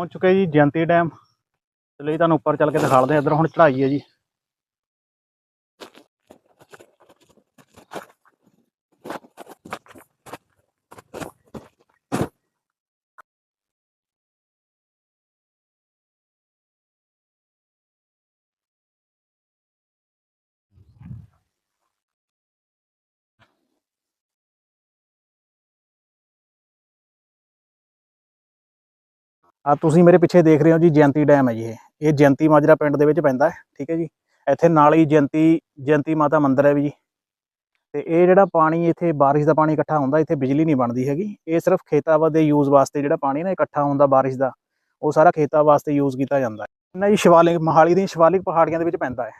ਪਹੁੰਚ ਚੁੱਕੇ ਜੀ ਜਯੰਤੀ ਡੈਮ। ਚਲੋ ਜੀ ਤੁਹਾਨੂੰ ਉੱਪਰ ਚੱਲ ਕੇ ਦਿਖਾਉਂਦੇ ਹਾਂ। ਇੱਧਰ ਹੁਣ ਚੜ੍ਹਾਈ ਹੈ ਜੀ। ਆ ਤੁਸੀਂ ਮੇਰੇ ਪਿੱਛੇ ਦੇਖ ਰਹੇ ਹੋ ਜੀ ਜਯੰਤੀ ਡੈਮ ਹੈ ਜੀ ਇਹ। ਇਹ ਜਯੰਤੀ ਮਾਜਰਾ ਪਿੰਡ ਦੇ ਵਿੱਚ ਪੈਂਦਾ ਹੈ, ਠੀਕ ਹੈ ਜੀ। ਇੱਥੇ ਨਾਲ ਹੀ ਜਯੰਤੀ ਜਯੰਤੀ ਮਾਤਾ ਮੰਦਿਰ ਹੈ ਵੀ ਜੀ। ਤੇ ਇਹ ਜਿਹੜਾ ਪਾਣੀ ਇੱਥੇ ਬਾਰਿਸ਼ ਦਾ ਪਾਣੀ ਇਕੱਠਾ ਹੁੰਦਾ, ਇੱਥੇ ਬਿਜਲੀ ਨਹੀਂ ਬਣਦੀ ਹੈਗੀ। ਇਹ ਸਿਰਫ ਖੇਤਾਬਾਦ ਦੇ ਯੂਜ਼ ਵਾਸਤੇ ਜਿਹੜਾ ਪਾਣੀ ਨਾ ਇਕੱਠਾ ਹੁੰਦਾ ਬਾਰਿਸ਼ ਦਾ, ਉਹ ਸਾਰਾ ਖੇਤਾਂ ਵਾਸਤੇ ਯੂਜ਼ ਕੀਤਾ ਜਾਂਦਾ ਹੈ। ਇਹਨਾਂ ਜੀ ਸ਼ਿਵਾਲਿਕ ਮੋਹਾਲੀ ਦੀਆਂ ਸ਼ਿਵਾਲਿਕ ਪਹਾੜੀਆਂ ਦੇ ਵਿੱਚ ਪੈਂਦਾ ਹੈ।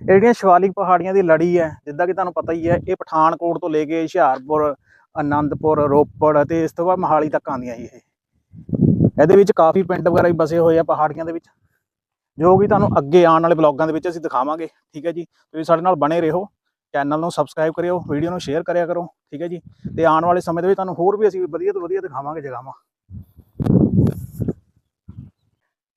ਇਹ ਜਿਹੜੀਆਂ ਸ਼ਿਵਾਲਿਕ ਪਹਾੜੀਆਂ ਦੀ ਲੜੀ ਹੈ, ਜਿੱਦਾਂ ਕਿ ਤੁਹਾਨੂੰ ਪਤਾ ਹੀ ਹੈ, ਇਹ ਪਠਾਨਕੋਟ ਤੋਂ ਲੈ ਕੇ ਹੁਸ਼ਿਆਰਪੁਰ ਆਨੰਦਪੁਰ ਰੋਪੜ ਅਤੇ ਇਸ ਤੋਂ ਬਾਅਦ ਮੋਹਾਲੀ ਤੱਕ ਆਉਂਦੀਆਂ ਜੀ ਇਹ। ਇਹਦੇ ਵਿੱਚ ਕਾਫੀ ਪਿੰਡ ਵਗੈਰਾ ਵੀ ਬਸੇ ਹੋਏ ਆ ਪਹਾੜੀਆਂ ਦੇ ਵਿੱਚ ਜੋ ਕਿ ਤੁਹਾਨੂੰ ਅੱਗੇ ਆਉਣ ਵਾਲੇ ਬਲੌਗਾਂ ਦੇ ਵਿੱਚ ਅਸੀਂ ਦਿਖਾਵਾਂਗੇ ਠੀਕ ਹੈ ਜੀ? ਤੁਸੀਂ ਸਾਡੇ ਨਾਲ ਬਣੇ ਰਹੋ ਚੈਨਲ ਨੂੰ ਸਬਸਕ੍ਰਾਈਬ ਕਰਿਓ ਵੀਡੀਓ ਨੂੰ ਸ਼ੇਅਰ ਕਰਿਆ ਕਰੋ ਠੀਕ ਹੈ ਜੀ? ਤੇ ਆਉਣ ਵਾਲੇ ਸਮੇਂ ਦੇ ਵਿੱਚ ਤੁਹਾਨੂੰ ਹੋਰ ਵੀ ਅਸੀਂ ਵਧੀਆ ਤੋਂ ਵਧੀਆ ਦਿਖਾਵਾਂਗੇ ਜਗ੍ਹਾਵਾਂ।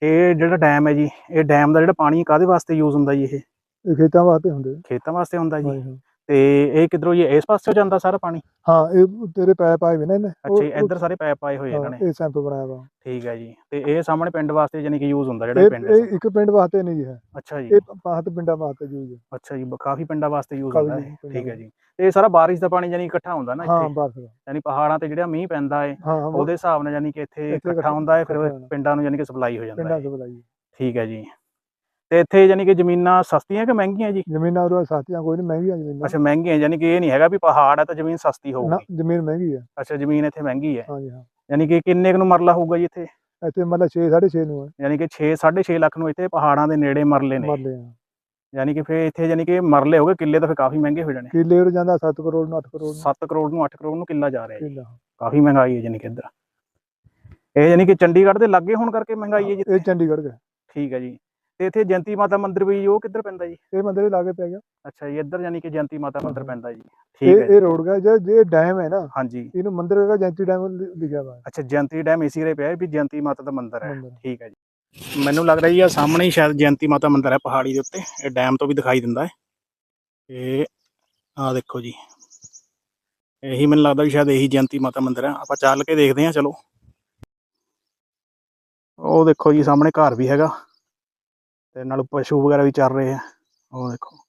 ਇਹ ਜਿਹੜਾ ਡੈਮ ਹੈ ਜੀ ਇਹ ਡੈਮ ਦਾ ਜਿਹੜਾ ਪਾਣੀ ਕਾਦੇ ਵਾਸਤੇ ਯੂਜ਼ ਹੁੰਦਾ ਜੀ ਇਹ? ਖੇਤਾਂ ਵਾਸਤੇ ਹੁੰਦੇ ਖੇਤਾਂ ਵਾਸਤੇ ਹੁੰਦਾ ਜੀ। ਤੇ ਇਹ ਕਿਧਰੋਂ ਜੀ? ਇਸ ਪਾਸੇ ਜਾਂਦਾ ਸਾਰਾ ਪਾਣੀ? ਹਾਂ ਇਹ ਤੇਰੇ ਪੈਪ ਆਏ ਵੀ ਨੇ ਇਹਨੇ। ਅੱਛਾ ਜੀ ਇੱਧਰ ਸਾਰੇ ਪੈਪ ਆਏ ਹੋਏ ਇਹਨਾਂ ਨੇ। ਇਹ ਸੈਂਪ ਬਣਾਇਆ ਵਾ। ਠੀਕ ਹੈ ਜੀ। ਤੇ ਇਹ ਸਾਹਮਣੇ ਪਿੰਡ ਵਾਸਤੇ ਯਾਨੀ ਕਿ ਯੂਜ਼ ਹੁੰਦਾ ਜਿਹੜਾ ਇਹ ਪਿੰਡ ਇਹ ਇੱਕ ਪਿੰਡ ਵਾਸਤੇ ਨਹੀਂ ਹੈ। ਅੱਛਾ ਜੀ। ਇਹ ਪਾਹਤ ਪਿੰਡਾਂ ਵਾਸਤੇ ਯੂਜ਼ ਅੱਛਾ ਜੀ ਬ- ਕਾਫੀ ਪਿੰਡਾਂ ਵਾਸਤੇ ਯੂਜ਼ ਕਾਫੀ ਹੁੰਦਾ ਹੈ ਪਿੰਡਾਂ ਠੀਕ ਹੈ ਜੀ। ਤੇ ਇਹ ਸਾਰਾ ਬਾਰਿਸ਼ ਦਾ ਪਾਣੀ ਯਾਨੀ ਇਕੱਠਾ ਹੁੰਦਾ ਨਾ ਹਾਂ ਇੱਥੇ? ਬਸ ਯਾਨੀ ਪਹਾੜਾਂ ਤੇ ਜਿਹੜਾ ਮੀਂਹ ਪੈਂਦਾ ਹੈ ਹਾਂ ਹਾਂ। ਉਹਦੇ ਹਿਸਾਬ ਨਾਲ ਯਾਨੀ ਕਿ ਇੱਥੇ ਇੱਥੇ ਇਕੱਠਾ ਇਕੱਠਾ- ਹੁੰਦਾ ਹੈ ਫਿਰ ਇਕੱਠਾ। ਪਿੰਡਾਂ ਨੂੰ ਯਾਨੀ ਕਿ ਸਪਲਾਈ ਹੋ ਜਾਂਦਾ ਪਿੰਡਾਂ ਹੈ ਤੋਂ ਬੁਲਾਈ ਠੀਕ ਹੈ ਜੀ। ਤੇ ਇੱਥੇ ਯਾਨੀ ਕਿ ਜ਼ਮੀਨਾਂ ਸਸਤੀਆਂ ਕਿ ਮਹਿੰਗੀਆਂ ਜੀ? ਜ਼ਮੀਨਾਂ ਉਹ ਸਸਤੀਆਂ ਕੋਈ ਨਹੀਂ ਮਹਿੰਗੀਆਂ ਜ਼ਮੀਨਾਂ। ਅੱਛਾ ਮਹਿੰਗੀਆਂ ਯਾਨੀ ਕਿ ਇਹ ਨਹੀਂ ਹੈਗਾ ਵੀ ਪਹਾੜ ਹੈ ਤਾਂ ਜ਼ਮੀਨ ਸਸਤੀ ਨਾ ਹੋਊਗੀ। ਜ਼ਮੀਨ ਮਹਿੰਗੀ ਹੈ। ਅੱਛਾ ਜ਼ਮੀਨ ਇੱਥੇ ਮਹਿੰਗੀ ਹੈ। ਹਾਂਜੀ ਹਾਂ। ਯਾਨੀ ਕਿ ਕਿੰਨੇ ਕੁ ਨੂੰ ਮਰਲਾ ਹੋਊਗਾ ਜੀ ਇੱਥੇ? ਇੱਥੇ ਮਤਲਬ 6 6.5 ਨੂੰ ਹੈ। ਯਾਨੀ ਕਿ 6 6.5 ਲੱਖ ਨੂੰ ਇੱਥੇ ਪਹਾੜਾਂ ਦੇ ਨੇੜੇ ਮਰਲੇ ਨੇ। ਮਰਲੇ ਆ। ਯਾਨੀ ਕਿ ਫਿਰ ਇੱਥੇ ਯਾਨੀ ਕਿ ਮਰਲੇ ਹੋ ਗਏ ਕਿੱਲੇ ਤਾਂ ਫਿਰ ਕਾਫੀ ਮਹਿੰਗੇ ਹੋ ਜਾਣੇ। ਕਿੱਲੇ ਉਹ ਜਾਂਦਾ 7 ਕਰੋੜ ਨੂੰ 8 ਕਰੋੜ ਨੂੰ। 7 ਕਰੋੜ ਨੂੰ 8 ਕਰੋੜ ਨੂੰ ਕਿੱਲਾ ਜਾ ਰਿਹਾ ਜੀ। ਕਿੱਲਾ। ਕਾਫੀ ਮਹਿੰਗਾਈ ਹੈ ਯਾਨੀ ਕਿ ਇੱਧਰ। ਇਹ ਯਾਨੀ ਕਿ ਚੰਡੀਗੜ੍ਹ ਦੇ ਲਾਗੇ ਹੋਣ ਕਰਕੇ ਮਹਿੰਗਾਈ ਹੈ ਜੀ ਇਹ ਚੰਡੀਗੜ੍ਹ ਗਿਆ ਠੀਕ ਹੈ ਜੀ। ਤੇ ਇੱਥੇ ਜਯੰਤੀ ਮਾਤਾ ਮੰਦਿਰ ਵੀ ਉਹ ਕਿੱਧਰ ਪੈਂਦਾ ਜੀ? ਇਹ ਮੰਦਿਰ ਦੇ ਲਾਗੇ ਪੈ ਗਿਆ। ਅੱਛਾ ਜੀ ਇੱਧਰ ਯਾਨੀ ਕਿ ਜਯੰਤੀ ਮਾਤਾ ਮੰਦਿਰ। ਪੈਂਦਾ ਜੀ। ਇਹ ਠੀਕ ਹੈ ਜੀ। ਇਹ ਰੋਡ ਗਿਆ ਜੇ ਜੇ ਡੈਮ ਹੈ ਨਾ ਹਾਂਜੀ। ਇਹਨੂੰ ਮੰਦਿਰ ਹੈਗਾ ਜੈਂਤੀ ਡੈਮ ਲਿਖਿਆ ਵਾ ਅੱਛਾ ਜਯੰਤੀ ਡੈਮ ਇਸੇ ਰੇ ਪਿਆ ਹੈ ਵੀ ਜਯੰਤੀ ਮਾਤਾ ਦਾ ਮੰਦਿਰ ਹੈ। ਠੀਕ ਹੈ ਜੀ। ਮੈਨੂੰ ਲੱਗ ਰਿਹਾ ਜੀ ਆ ਸਾਹਮਣੇ ਹੀ ਸ਼ਾਇਦ ਜਯੰਤੀ ਮਾਤਾ ਮੰਦਿਰ ਹੈ ਪਹਾੜੀ ਦੇ ਉੱਤੇ। ਇਹ ਡੈਮ ਤੋਂ ਵੀ ਦਿਖਾਈ ਦਿੰਦਾ ਹੈ। ਇਹ ਆ ਦੇਖੋ ਜੀ। ਇਹੀ ਮੈਨੂੰ ਲੱਗਦਾ ਵੀ ਸ਼ਾਇਦ ਇਹੀ ਜਯੰਤੀ ਮਾਤਾ ਮੰਦਿਰ ਹੈ। ਆਪਾਂ ਚੱਲ ਕੇ ਦੇਖਦੇ ਹਾਂ ਚਲੋ। ਉਹ ਦੇਖੋ ਜੀ ਸਾਹਮਣੇ ਘਰ ਵੀ ਹੈਗਾ। ਤੇ ਨਾਲ ਪਸ਼ੂ ਵਗੈਰਾ ਵੀ ਚੱਲ ਰਹੇ ਆ। ਉਹ ਦੇਖੋ।